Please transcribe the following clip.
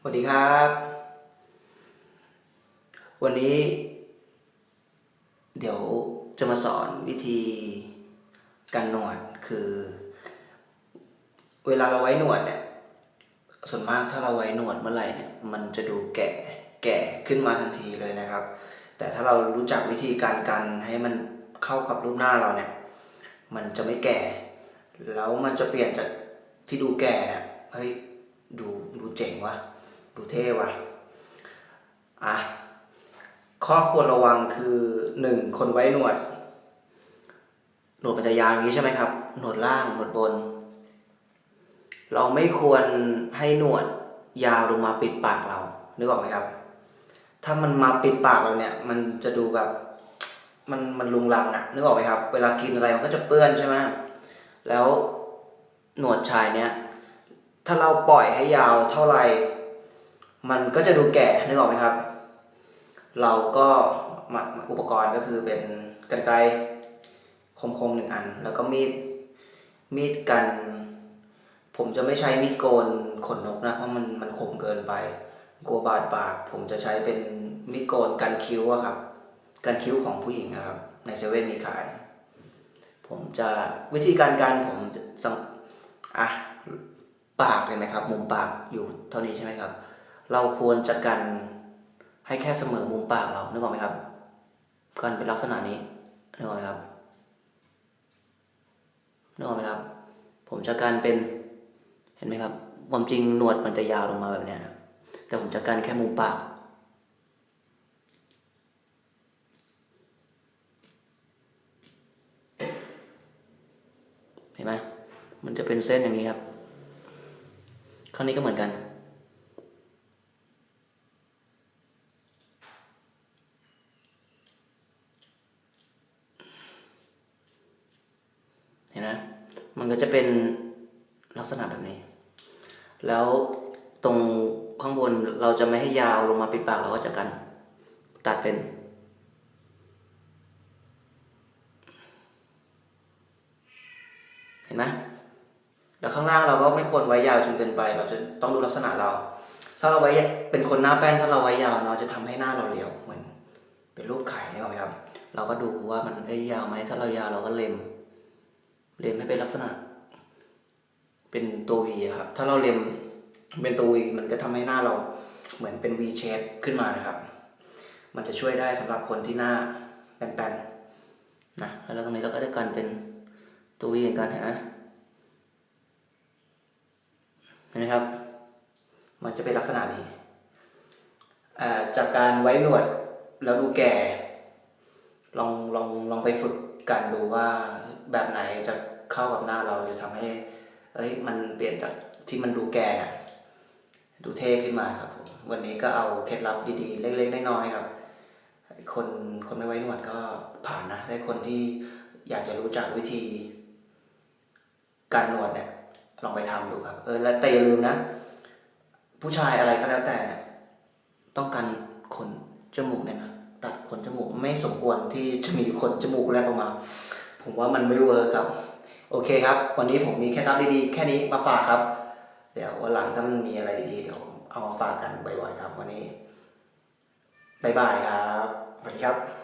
สวัสดีครับ วันนี้ เดี๋ยวจะมาสอนวิธีการหนวดคือ เวลาเราไว้หนวดเนี่ยส่วนมากถ้าเราไว้หนวดเมื่อไหร่เนี่ยมันจะดูแก่แก่ขึ้นมาทันทีเลยนะครับ แต่ถ้าเรารู้จักวิธีการกันให้มันเข้ากับรูปหน้าเราเนี่ย มันจะไม่แก่ แล้วมันจะเปลี่ยนจากที่ดูแก่เนี่ยเฮ้ยดูดูเจ๋งวะ ดูเท่ว่ะอะข้อควรระวังคือหนึ่งคนไว้หนวด หนวดมันจะยาวอย่างนี้ใช่ไหมครับ หนวดล่างหนวดบน เราไม่ควรให้หนวดยาวลงมาปิดปากเรานึกออกไหมครับ ถ้ามันมาปิดปากเราเนี่ย มันจะดูแบบมันมันลุงลังอะนึกออกไหมครับ เวลากินอะไรมันก็จะเปื้อนใช่ไหมแล้วหนวดชายเนี่ย ถ้าเราปล่อยให้ยาวเท่าไหร่ มันก็จะดูแก่นึกออกไหมครับ เราก็มาอุปกรณ์ก็คือเป็นกรรไกรคมๆหนึ่งอัน แล้วก็มีดมีดกัน ผมจะไม่ใช้มีดโกนขนนกนะ เพราะมันมันคมเกินไปกลัวบาดปาก ผมจะใช้เป็นมีดโกนกันคิ้วอะครับ กันคิ้วของผู้หญิงนะครับ ในเซเว่นมีขาย ผมจะวิธีการการผมจะสังอะปากเห็นไหมครับ มุมปากอยู่เท่านี้ใช่ไหมครับ เราควรจะกันให้แค่เสมอมุมปากเรานึกออกไหมครับ กันเป็นลักษณะนี้นึกออกไหมครับนึกออกไหมครับ ผมจะกันเป็นเห็นไหมครับความจริงหนวดมันจะยาวลงมาแบบเนี้ยแต่ผมจะกันแค่มุมปากเห็นไหมมันจะเป็นเส้นอย่างนี้ครับข้างนี้ก็เหมือนกัน ห็นไหมมันก็จะเป็นลักษณะแบบนี้ แล้วตรงข้างบนเราจะไม่ให้ยาวลงมาปิดปากเราก็จะกัน ตัดเป็น เห็นไหมแล้วข้างล่างเราก็ไม่ควรไว้ยาวจนเกินไป เราจะต้องดูลักษณะเรา ถ้าเราไว้เป็นคนหน้าแป้นถ้าเราไว้ยาวเราจะทำให้หน้าเราเรียวเหมือนเป็นรูปไข่เนี่ยไหมครับ เราก็ดูว่ามันเอ้ยยาวไหมถ้าเรายาวเราก็เล็ม เล็มให้เป็นลักษณะ เป็นตัววีครับ ถ้าเราเล็มเป็นตัววีมันก็ทำให้หน้าเราเหมือนเป็น V shape ขึ้นมานะครับ มันจะช่วยได้สำหรับคนที่หน้าแปนๆนะแล้วตรงนี้เราก็จะกันเป็นตัววีเหมือนกันเห็นไหมเห็นไหมครับ มันจะเป็นลักษณะนี้อ่าจากการไว้หนวดแล้วดูแก่ ลองลองลองไปฝึก กันดูว่าแบบไหนจะเข้ากับหน้าเราจะทำให้เอ้ยมันเปลี่ยนจากที่มันดูแก่น่ะดูเท่ขึ้นมาครับผมวันนี้ก็เอาเคล็ดลับดีๆ เล็กๆน้อยๆครับ คนคนไม่ไว้หนวดก็ผ่านนะได้คนที่อยากจะรู้จักวิธี การหนวดเนี่ยลองไปทำดูครับ เออแล้วแต่อย่าลืมนะ ผู้ชายอะไรก็แล้วแต่เนี่ยต้องการขนจมูกเนี่ยนะ ขนจมูกไม่สมควรที่จะมีขนจมูกแลบออกมา ผมว่ามันไม่เวิร์กครับ โอเคครับ วันนี้ผมมีแค่นับดีๆ แค่นี้มาฝากครับ เดี๋ยววันหลังถ้ามันมีอะไรดีๆ เดี๋ยวเอามาฝากกันบ่อยๆครับ วันนี้บายบายครับสวัสดีครับ